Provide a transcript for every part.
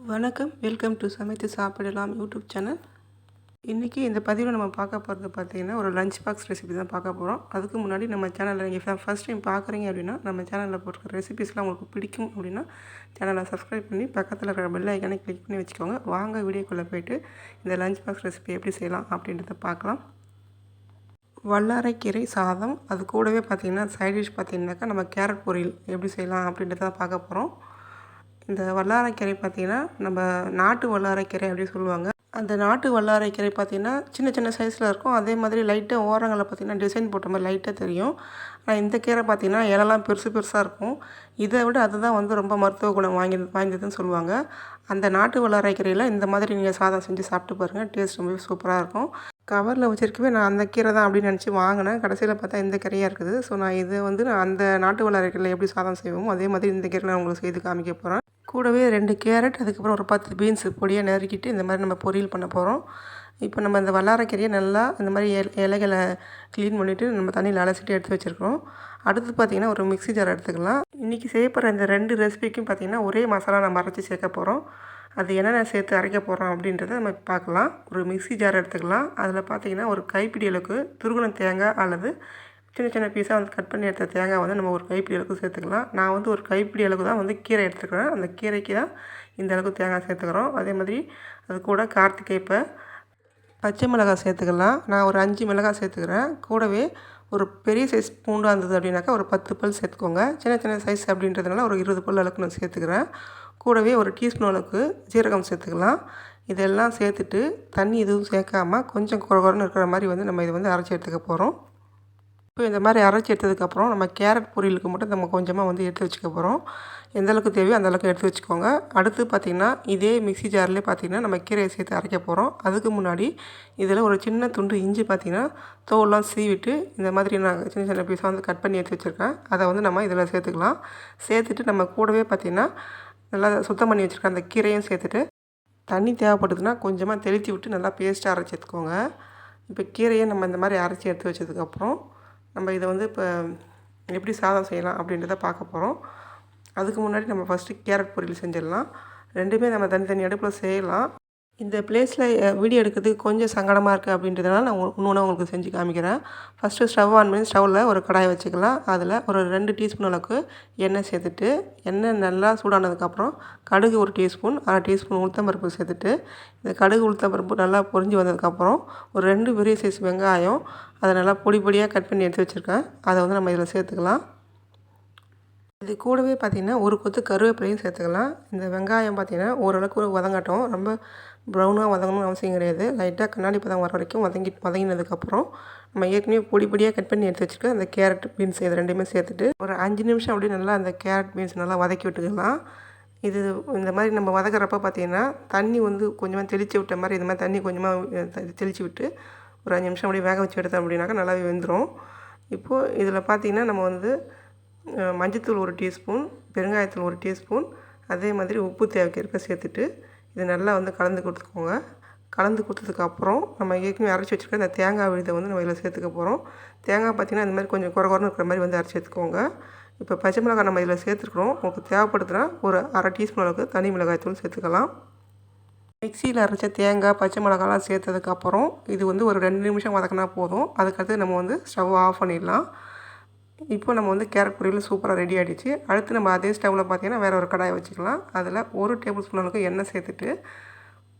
வணக்கம். Welcome to சமைத்து சாப்பிடலாம் யூடியூப் சேனல். இன்றைக்கி இந்த பதிவில் நம்ம பார்க்க போகிறது பார்த்தீங்கன்னா ஒரு லஞ்ச் பாக்ஸ் ரெசிபி தான் பார்க்க போகிறோம் அதுக்கு முன்னாடி நம்ம சேனலில் நீங்கள் ஃபஸ்ட் டைம் பார்க்குறீங்க அப்படின்னா நம்ம சேனலில் போட்டிருக்க ரெசிபிஸ்லாம் உங்களுக்கு பிடிக்கும் அப்படின்னா சேனலை சப்ஸ்கிரைப் பண்ணி பக்கத்தில் இருக்கிற பெல் ஐக்கானே கிளிக் பண்ணி வச்சுக்கோங்க. வாங்க வீடியோக்குள்ளே போய்ட்டு இந்த லஞ்ச் பாக்ஸ் ரெசிபி எப்படி செய்யலாம் அப்படின்றத பார்க்கலாம். வல்லாரைக்கீரை சாதம். அது கூடவே பார்த்திங்கன்னா சைட் டிஷ் பார்த்திங்கனாக்கா நம்ம கேரட் பொரியல் எப்படி செய்யலாம் அப்படின்றத பார்க்க போகிறோம் இந்த வல்லாரைக்கீரை பார்த்திங்கன்னா நம்ம நாட்டு வல்லாரைக்கீரை அப்படின்னு சொல்லுவாங்க. அந்த நாட்டு வல்லாரைக்கீரை பார்த்திங்கன்னா சின்ன சின்ன சைஸில் இருக்கும். அதே மாதிரி லைட்டாக ஓரங்களில் பார்த்திங்கன்னா டிசைன் போட்ட மாதிரி லைட்டாக தெரியும். ஆனால் இந்த கீரை பார்த்திங்கன்னா இலலாம் பெருசு பெருசாக இருக்கும். இதை விட அதுதான் வந்து ரொம்ப மருத்துவ குணம் வாங்கி வாய்ந்ததுன்னு சொல்லுவாங்க. அந்த நாட்டு வல்லாரைக்கீரையில் இந்த மாதிரி நீங்கள் சாதம் செஞ்சு சாப்பிட்டு பாருங்கள் டேஸ்ட் ரொம்ப சூப்பராக இருக்கும். கவரில் வச்சுருக்கவே நான் அந்த கீரை தான் அப்படின்னு நினச்சி வாங்கினேன். கடைசியில் பார்த்தா இந்த கீரையாக இருக்குது. ஸோ நான் இதை வந்து நான் அந்த நாட்டு வல்லாரைக்கீரையில் எப்படி சாதம் செய்வோமோ அதே மாதிரி இந்த கீரை நான் உங்களுக்கு செய்து காமிக்க போகிறேன் கூடவே ரெண்டு கேரட் அதுக்கப்புறம் ஒரு பத்து பீன்ஸ் பொடியாக நறுக்கிட்டு இந்த மாதிரி நம்ம பொரியல் பண்ண போகிறோம் இப்போ நம்ம இந்த வல்லாரக்கீரையை நல்லா இந்த மாதிரி இலைகளை க்ளீன் பண்ணிவிட்டு நம்ம தண்ணியில் அலசிட்டு எடுத்து வச்சுருக்கோம் அடுத்து பார்த்திங்கன்னா ஒரு மிக்சி ஜார் எடுத்துக்கலாம். இன்றைக்கி செய்யப்படுற இந்த ரெண்டு ரெசிபிக்கும் பார்த்திங்கன்னா ஒரே மசாலா நம்ம அரைச்சி சேர்க்க போகிறோம் அது என்னென்ன சேர்த்து அரைக்க போகிறோம் அப்படின்றத நம்ம பார்க்கலாம். ஒரு மிக்சி ஜார் எடுத்துக்கலாம். அதில் பார்த்திங்கன்னா ஒரு கைப்பிடி அளவுக்கு துருகுணம் தேங்காய் அல்லது சின்ன சின்ன பீஸாக வந்து கட் பண்ணி எடுத்த தேங்காய் வந்து நம்ம ஒரு கைப்பிடி அளவுக்கு சேர்த்துக்கலாம். நான் வந்து ஒரு கைப்பிடி அளவுக்கு தான் வந்து கீரை எடுத்துக்கிறேன். அந்த கீரைக்கு தான் இந்த அளவுக்கு தேங்காய் சேர்த்துக்கிறோம். அதே மாதிரி அது கூட கார்த்திகைப்பை பச்சை மிளகாய் சேர்த்துக்கலாம். நான் ஒரு அஞ்சு மிளகாய் சேர்த்துக்கிறேன். கூடவே ஒரு பெரிய சைஸ் பூண்டாக இருந்தது அப்படின்னாக்கா ஒரு பத்து பல் சேர்த்துக்கோங்க. சின்ன சின்ன சைஸ் அப்படின்றதுனால ஒரு இருபது பல் அளவுக்கு நான் சேர்த்துக்கிறேன். கூடவே ஒரு டீஸ்பூன் அளவுக்கு ஜீரகம் சேர்த்துக்கலாம். இதெல்லாம் சேர்த்துட்டு தண்ணி எதுவும் சேர்க்காமல் கொஞ்சம் குறகுறன்னு இருக்கிற மாதிரி வந்து நம்ம இதை வந்து அரைச்சி எடுத்துக்க போகிறோம் இப்போ இந்த மாதிரி அரைச்சி எடுத்ததுக்கப்புறம் நம்ம கேரட் பொரியலுக்கு மட்டும் நம்ம கொஞ்சமாக வந்து எடுத்து வச்சுக்க போகிறோம் எந்த அளவுக்கு தேவையோ அந்த அளவுக்கு எடுத்து வச்சுக்கோங்க. அடுத்து பார்த்திங்கன்னா இதே மிக்சி ஜார்லேயே பார்த்திங்கன்னா நம்ம கீரையை சேர்த்து அரைக்க போகிறோம் அதுக்கு முன்னாடி இதில் ஒரு சின்ன துண்டு இஞ்சி பார்த்திங்கன்னா தோல்லாம் சீவிட்டு இந்த மாதிரி நான் சின்ன சின்ன பீஸாக வந்து கட் பண்ணி எடுத்து வச்சுருக்கேன். அதை வந்து நம்ம இதில் சேர்த்துக்கலாம். சேர்த்துட்டு நம்ம கூடவே பார்த்திங்கன்னா நல்லா சுத்தம் பண்ணி வச்சுருக்கேன் அந்த கீரையும் சேர்த்துட்டு தண்ணி தேவைப்படுதுன்னா கொஞ்சமாக தெளித்து விட்டு நல்லா பேஸ்ட்டாக அரைச்சி எடுத்துக்கோங்க. இப்போ கீரையை நம்ம இந்த மாதிரி அரைச்சி எடுத்து வச்சதுக்கப்புறம் நம்ம இதை வந்து இப்போ எப்படி சாதம் செய்யலாம் அப்படின்றத பார்க்க போகிறோம் அதுக்கு முன்னாடி நம்ம ஃபஸ்ட்டு கேரட் பொரியல் செஞ்சிடலாம். ரெண்டுமே நம்ம தனித்தனி அடுப்பில் செய்யலாம். இந்த பிளேஸில் வீடியோ எடுக்கிறதுக்கு கொஞ்சம் சங்கடமாக இருக்குது அப்படின்றதுனால நான் இன்னொன்று உங்களுக்கு செஞ்சு காமிக்கிறேன். ஃபஸ்ட்டு ஸ்டவ் ஆன் பண்ணி ஸ்டவ்வில் ஒரு கடாயை வச்சுக்கலாம். அதில் ஒரு ரெண்டு டீஸ்பூன் அளவுக்கு எண்ணெய் சேர்த்துட்டு எண்ணெய் நல்லா சூடானதுக்கப்புறம் கடுகு ஒரு டீஸ்பூன் அரை டீஸ்பூன் உளுத்தம்பருப்பு சேர்த்துட்டு இந்த கடுகு உளுத்தம்பருப்பு நல்லா பொரிஞ்சு வந்ததுக்கப்புறம் ஒரு ரெண்டு பெரிய சைஸ் வெங்காயம் அதை நல்லா பொடி பொடியாக கட் பண்ணி எடுத்து வச்சுருக்கேன். அதை வந்து நம்ம இதில் சேர்த்துக்கலாம். இது கூடவே பார்த்திங்கன்னா ஒரு கொத்து கருவேப்பிலையும் சேர்த்துக்கலாம். இந்த வெங்காயம் பார்த்திங்கன்னா ஓரளவுக்கு வதங்கட்டும். ரொம்ப ப்ரௌனாக வதங்கணும்னு அவசியம் கிடையாது. லைட்டாக கண்ணாடி பதம் வர வரைக்கும் வதங்கி வதங்கினதுக்கப்புறம் நம்ம ஏற்கனவே பொடி பொடியாக கட் பண்ணி எடுத்து வச்சுருக்க அந்த கேரட் பீன்ஸ் இது ரெண்டுமே சேர்த்துட்டு ஒரு அஞ்சு நிமிஷம் அப்படியே நல்லா அந்த கேரட் பீன்ஸ் நல்லா வதக்கி விட்டுக்கலாம். இது இந்த மாதிரி நம்ம வதக்கிறப்ப பார்த்திங்கன்னா தண்ணி வந்து கொஞ்சமாக தெளித்து விட்ட மாதிரி இந்த மாதிரி தண்ணி கொஞ்சமாக தெளித்து விட்டு ஒரு அஞ்சு நிமிஷம் அப்படியே வேக வச்சு எடுத்தோம் அப்படின்னாக்கா நல்லாவே வெந்துடும் இப்போது இதில் பார்த்திங்கன்னா நம்ம வந்து மஞ்சத்தூள் ஒரு டீஸ்பூன் பெருங்காயத்தூள் ஒரு டீஸ்பூன் அதே மாதிரி உப்பு தேவைக்கிறக்க சேர்த்துட்டு இது நல்லா வந்து கலந்து கொடுத்துக்கோங்க. கலந்து கொடுத்ததுக்கப்புறம் நம்ம ஏற்கனவே அரைச்சி வச்சுருக்க இந்த தேங்காய் விழுதை வந்து நம்ம இதில் சேர்த்துக்க போகிறோம். தேங்காய் பார்த்திங்கன்னா இந்த மாதிரி கொஞ்சம் குறை குறைன்னு இருக்கிற மாதிரி வந்து அரைச்சி எடுத்துக்கோங்க. இப்போ பச்சை மிளகாய் நம்ம இதில் சேர்த்துருக்குறோம். உங்களுக்கு தேவைப்படுதுன்னா ஒரு அரை டீஸ்பூன் அளவுக்கு தனி மிளகாய் தூள் சேர்த்துக்கலாம். மிக்சியில் அரைச்ச தேங்காய் பச்சை மிளகாலாம் சேர்த்ததுக்கப்புறம் இது வந்து ஒரு ரெண்டு நிமிஷம் வதக்கினா போதும். அதுக்கடுத்து நம்ம வந்து ஸ்டவ் ஆஃப் பண்ணிடலாம். இப்போ நம்ம வந்து கேரட் பொரியல் சூப்பராக ரெடி ஆகிடுச்சு அடுத்து நம்ம அதே ஸ்டவ்வில் பார்த்திங்கன்னா வேறு ஒரு கடாயை வச்சுக்கலாம். அதில் ஒரு டேபிள் ஸ்பூன் அளவுக்கு எண்ணெய் சேர்த்துட்டு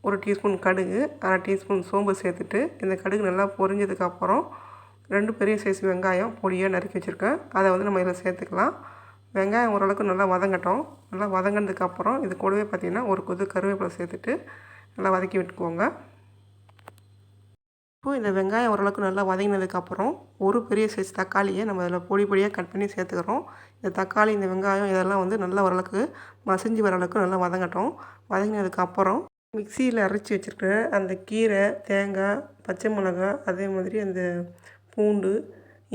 ஒரு டீஸ்பூன் கடுகு அரை டீஸ்பூன் சோம்பு சேர்த்துட்டு இந்த கடுகு நல்லா பொரிஞ்சதுக்கப்புறம் ரெண்டு பெரிய சைஸ் வெங்காயம் பொடியாக நறுக்கி வச்சுருக்கேன். அதை வந்து நம்ம இதில் சேர்த்துக்கலாம். வெங்காயம் ஓரளவுக்கு நல்லா வதங்கட்டும். நல்லா வதங்கினதுக்கப்புறம் இது கூடவே பார்த்திங்கன்னா ஒரு கொது கருவேப்பிலை சேர்த்துட்டு நல்லா வதக்கி விட்டுக்கோங்க. இப்போது இந்த வெங்காயம் ஓரளவுக்கு நல்லா வதங்கினதுக்கப்புறம் ஒரு பெரிய சைஸ் தக்காளியை நம்ம அதில் பொடி பொடியாக கட் பண்ணி சேர்த்துக்கிறோம். இந்த தக்காளி இந்த வெங்காயம் இதெல்லாம் வந்து நல்லா ஓரளவுக்கு மசிஞ்சு வர அளவுக்கு நல்லா வதங்கட்டும். வதங்கினதுக்கப்புறம் மிக்சியில் அரைச்சி வச்சுருக்க அந்த கீரை தேங்காய் பச்சை மிளகா அதே மாதிரி அந்த பூண்டு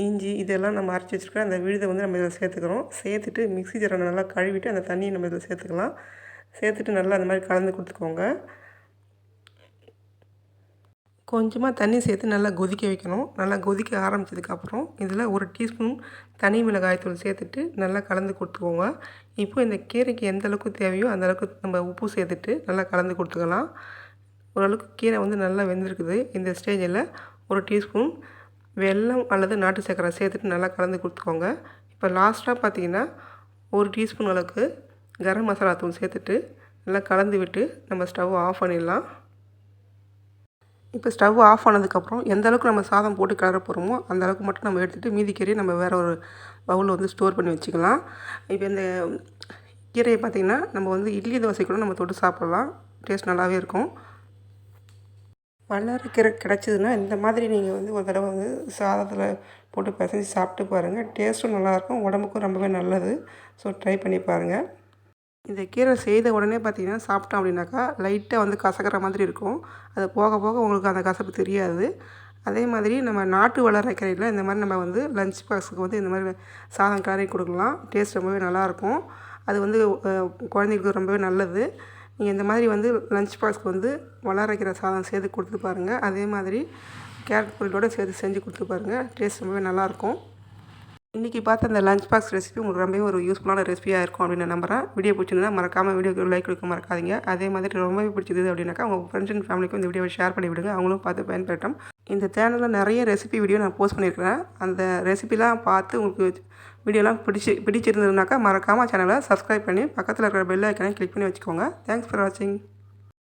இஞ்சி இதெல்லாம் நம்ம அரைச்சி வச்சுருக்க அந்த விழுதை வந்து நம்ம இதில் சேர்த்துக்கிறோம். சேர்த்துட்டு மிக்சி ஜரம் நல்லா கழுவிட்டு அந்த தண்ணியை நம்ம இதில் சேர்த்துக்கலாம். சேர்த்துட்டு நல்லா அந்த மாதிரி கலந்து கொடுத்துக்கோங்க. கொஞ்சமாக தண்ணி சேர்த்து நல்லா கொதிக்க வைக்கணும். நல்லா கொதிக்க ஆரம்பித்ததுக்கப்புறம் இதில் ஒரு டீஸ்பூன் தனி மிளகாய்த்தூள் சேர்த்துட்டு நல்லா கலந்து கொடுத்துக்கோங்க. இப்போ இந்த கீரைக்கு எந்த அளவுக்கு தேவையோ அந்த அளவுக்கு நம்ம உப்பு சேர்த்துட்டு நல்லா கலந்து கொடுத்துக்கலாம். ஓரளவுக்கு கீரை வந்து நல்லா வெந்திருக்குது. இந்த ஸ்டேஜில் ஒரு டீஸ்பூன் வெல்லம் அல்லது நாட்டு சர்க்கரை சேர்த்துட்டு நல்லா கலந்து கொடுத்துக்கோங்க. இப்போ லாஸ்ட்டாக பார்த்தீங்கன்னா ஒரு டீஸ்பூன் அளவுக்கு கரம் மசாலா தூள் சேர்த்துட்டு நல்லா கலந்து விட்டு நம்ம ஸ்டவ் ஆஃப் பண்ணிடலாம். இப்போ ஸ்டவ் ஆஃப் ஆனதுக்கப்புறம் எந்த அளவுக்கு நம்ம சாதம் போட்டு கிளற போகிறோமோ அந்த அளவுக்கு மட்டும் நம்ம எடுத்துகிட்டு மீதி கீரையை நம்ம வேறு ஒரு பவுலில் வந்து ஸ்டோர் பண்ணி வச்சுக்கலாம். இப்போ இந்த கீரையை பார்த்திங்கன்னா நம்ம வந்து இட்லி தோசை கூட நம்ம தொட்டு சாப்பிட்லாம். டேஸ்ட் நல்லாவே இருக்கும். வல்லாரக்கீரை கிடச்சிதுன்னா இந்த மாதிரி நீங்கள் வந்து ஒரு தடவை வந்து சாதத்தில் போட்டு பிசைஞ்சு சாப்பிட்டு பாருங்கள் டேஸ்ட்டும் நல்லாயிருக்கும் உடம்புக்கும் ரொம்பவே நல்லது. ஸோ ட்ரை பண்ணி பாருங்கள் இந்த கீரை செய்த உடனே பார்த்திங்கன்னா சாப்பிட்டோம் அப்படின்னாக்கா லைட்டாக வந்து கசக்கிற மாதிரி இருக்கும். அது போக போக உங்களுக்கு அந்த கசப்பு தெரியாது. அதே மாதிரி நம்ம நாட்டு வளர கீரையில் இந்த மாதிரி நம்ம வந்து லஞ்ச் பாக்ஸுக்கு வந்து இந்த மாதிரி சாதம் கிளறி கொடுக்கலாம். டேஸ்ட் ரொம்பவே நல்லாயிருக்கும் அது வந்து குழந்தைங்களுக்கு ரொம்பவே நல்லது. நீங்கள் இந்த மாதிரி வந்து லஞ்ச் பாக்ஸ்க்கு வந்து வளரக்கிற சாதம் சேர்த்து கொடுத்து பாருங்கள் அதே மாதிரி கேரட் பொரியலோடு சேர்த்து செஞ்சு கொடுத்து பாருங்கள் டேஸ்ட் ரொம்பவே நல்லாயிருக்கும் இன்றைக்கி பார்த்த அந்த லஞ்ச் பாக்ஸ் ரெசிபி உங்களுக்கு ரொம்பவே ஒரு யூஸ்ஃபுல்லான ரெசிபியாக இருக்கும் அப்படின்னு நம்புகிறேன் நம்புறேன். வீடியோ பிடிச்சிருந்தா மறக்காமல் வீடியோக்கு லைக் கொடுக்க மறக்காதீங்க. அதே மாதிரி ரொம்பவே பிடிச்சது அப்படின்னாக்கா உங்கள் ஃப்ரெண்ட்ஸ் அண்ட் ஃபேமிலிக்கும் இந்த வீடியோவை ஷேர் பண்ணி விடுங்க. அவங்களும் பார்த்து பயன்பெறட்டும். இந்த சேனலில் நிறைய ரெசிபி வீடியோ நான் போஸ்ட் பண்ணியிருக்கிறேன் அந்த ரெசிபிலாம் பார்த்து உங்களுக்கு வீடியோலாம் பிடிச்சி பிடிச்சிருந்ததுனாக்கா மறக்காமல் சேனலை சப்ஸ்கிரைப் பண்ணி பக்கத்தில் இருக்கிற பெல் ஐக்கனை கிளிக் பண்ணி வச்சுக்கோங்க. தேங்க்ஸ் ஃபார் வாட்சிங்